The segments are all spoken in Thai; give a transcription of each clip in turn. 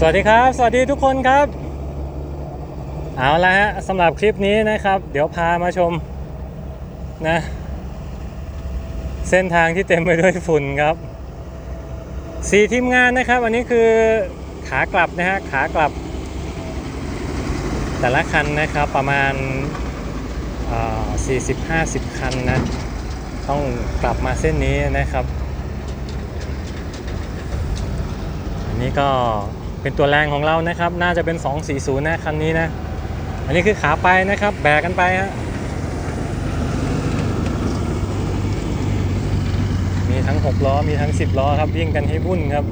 สวัสดีครับ สวัสดีทุกคนครับ เอาละฮะสำหรับคลิปนี้นะครับ เดี๋ยวพามาชมนะเส้นทางที่เต็มไปด้วยฝุ่นครับสี่ทีมงานนะครับ อันนี้คือขากลับนะฮะขากลับ แต่ละคันนะครับประมาณสี่สิบห้าสิบคันนะต้องกลับมาเส้นนี้นะครับ อันนี้ก็ เป็นตัวแรงของเรานะครับ น่าจะเป็น 240 นะคันนี้นะ อันนี้คือขาไปนะครับ แบกกันไปฮะมีทั้ง 6 ล้อ มีทั้ง 10 ล้อครับวิ่งกันให้วุ่นครับ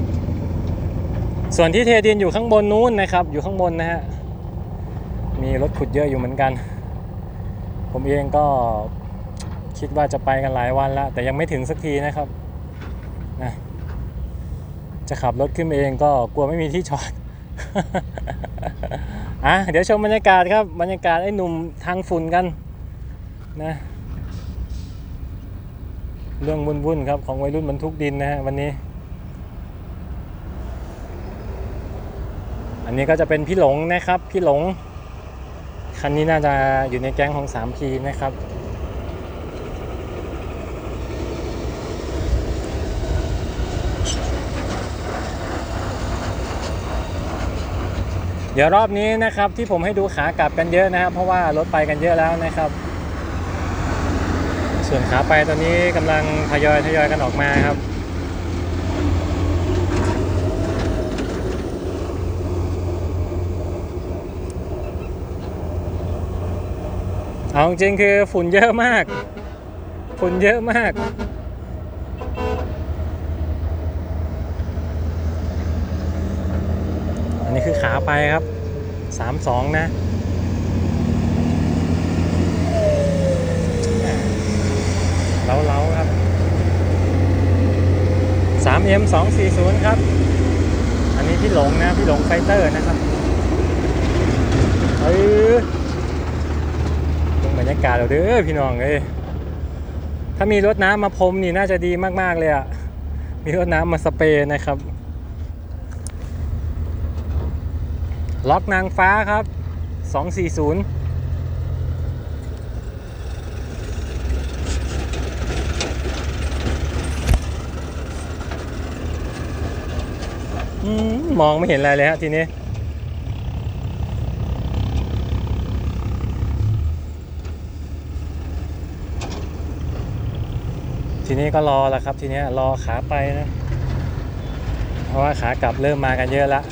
ส่วนที่เทดินอยู่ข้างบนนู้นนะครับ อยู่ข้างบนนะฮะ มีรถขุดเยอะอยู่เหมือนกัน ผมเองก็คิดว่าจะไปกันหลายวันแล้ว แต่ยังไม่ถึงสักทีนะครับนะ จะขับรถขึ้นเองก็กลัวไม่มีที่จอดอะเดี๋ยวชมบรรยากาศครับ บรรยากาศไอ้หนุ่มทางฝุ่นกันนะเรื่องวุ่นๆครับของวัยรุ่นบรรทุกดินนะฮะวันนี้ อันนี้ก็จะเป็นพี่หลงนะครับ พี่หลง คันนี้น่าจะอยู่ในแก๊งของ 3P นะครับ เดี๋ยวรอบนี้นะครับที่ผมให้ดูขากลับกันเยอะนะครับ เพราะว่ารถไปกันเยอะแล้วนะครับ ส่วนขาไปตอนนี้กำลังทยอยทยอยกันออกมาครับเอาจริงคือฝุ่นเยอะมาก ฝุ่นเยอะมาก นี้คือขาไปครับ 32 นะเล้าๆครับ 3M 240 ครับ อันนี้พี่หลงนะ พี่หลงไฟเตอร์นะครับเออดูบรรยากาศเราเด้อพี่น้องเอ้ยถ้ามีรถน้ำมาพรมนี่น่าจะดีมาก ๆ เลยอะ่ะ มีรถน้ำมาสเปรย์นะครับ ล็อกนางฟ้าครับ 240อืมมองไม่เห็นอะไรเลยฮะทีนี้ทีนี้ก็รอแล้วครับทีนี้รอขาไปนะ เพราะว่าขากลับเริ่มมากันเยอะแล้ว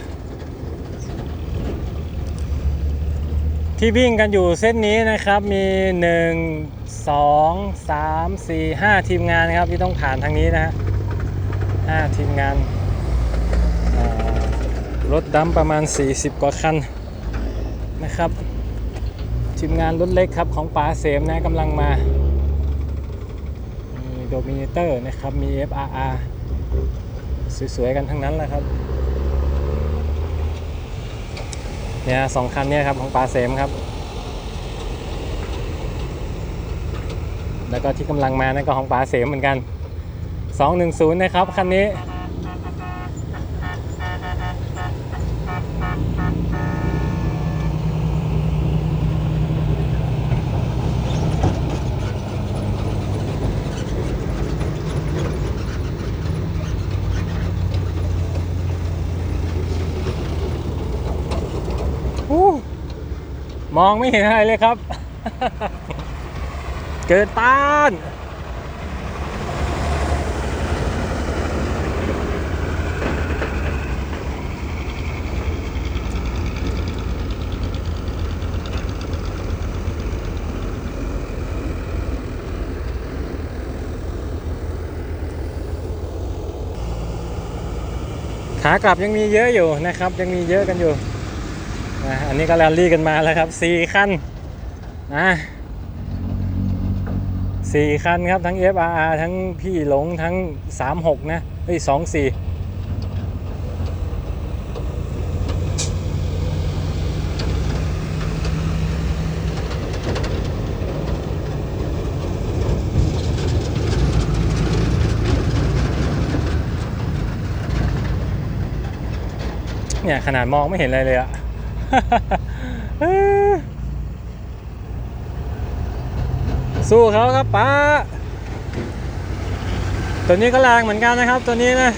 ที่วิ่งกันอยู่เส้นนี้นะครับมี 1 2 3 4 5 ทีมงานนะครับที่ต้องผ่านทางนี้นะฮะ5ทีมงานรถดำประมาณ 40 กว่าคันนะครับ ทีมงานรถเล็กครับของป๋าเสมนะกำลังมามีโดมิเนเตอร์นะครับมี FRR สวยๆกันทั้งนั้นแหละครับ เนี่ยสองคันนี้ครับของปาเสมครับ แล้วก็ที่กำลังมานั่นก็ของปาเสมเหมือนกัน 210 นะครับคันนี้ อู้ม องไม่เห็นอะไรเลยครับ เกิดต้านขากลับยังมีเยอะอยู่นะครับ ยังมีเยอะกันอยู่ นะอันนี้ก็แรลลี่กันมาแล้วครับสี่คันนะสี่คันครับ ทั้ง FRR ทั้งพี่หลงทั้ง 36 นะเอ้ย24เนี่ย ขนาดมองไม่เห็นอะไรเลยอะ สู้เขาครับป้า ตัวนี้ก็แรงเหมือนกันนะครับ ตัวนี้นะ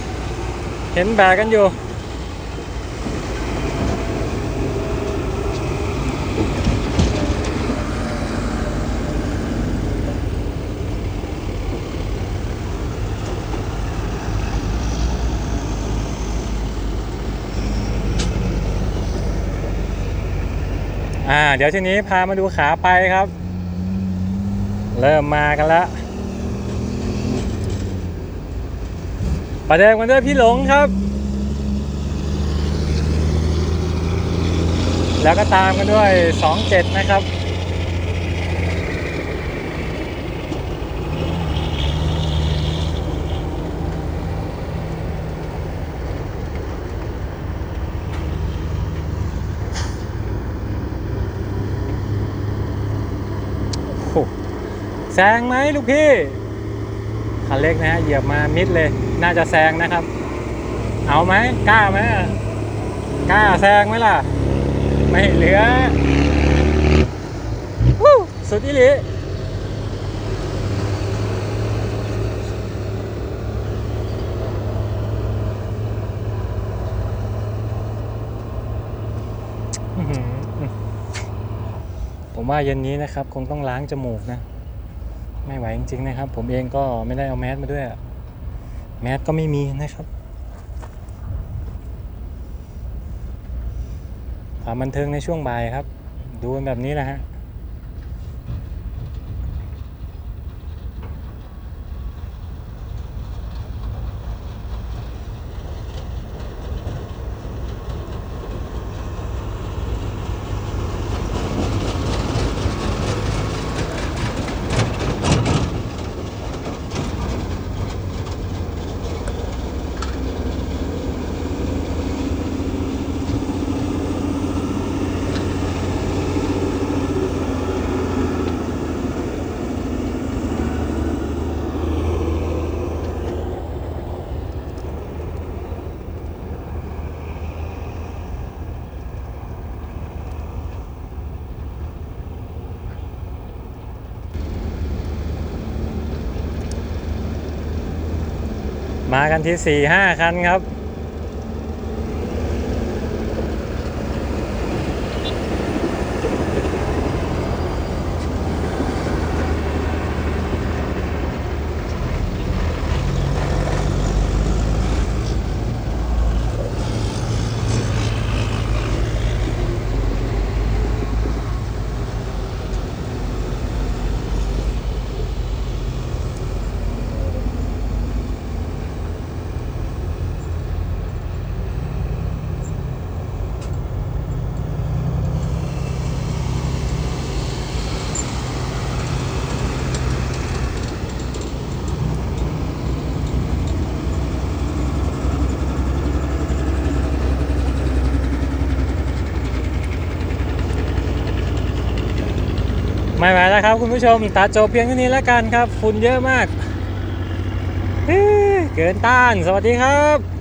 เห็นแบกกันอยู่ อ่า เดี๋ยวทีนี้พามาดูขาไปครับ เริ่มมากันแล้วประเดิมกันด้วยพี่หลงครับ แล้วก็ตามกันด้วย 27 นะครับ แซงไหมลูกพี่คันเล็กนะฮะเหยียบมามิดเลย น่าจะแซงนะครับ เอาไหมกล้าไหมกล้าแซงไหมล่ะ ไม่เหลือวู้สุดอีหลีผมว่าเย็นนี้นะครับ คงต้องล้างจมูกนะ ไม่ไหวจริงๆนะครับ ผมเองก็ไม่ได้เอาแมสมาด้วย แมสก็ไม่มีนะครับความบันเทิงในช่วงบ่ายครับ ดูแบบนี้แหละฮะ มากันที่สี่ห้าคันครับ ไม่ไหวแล้วครับคุณผู้ชมตาโจเพียงเท่านี้แล้วกันครับฝุ่นเยอะมากเฮเกินต้านสวัสดีครับ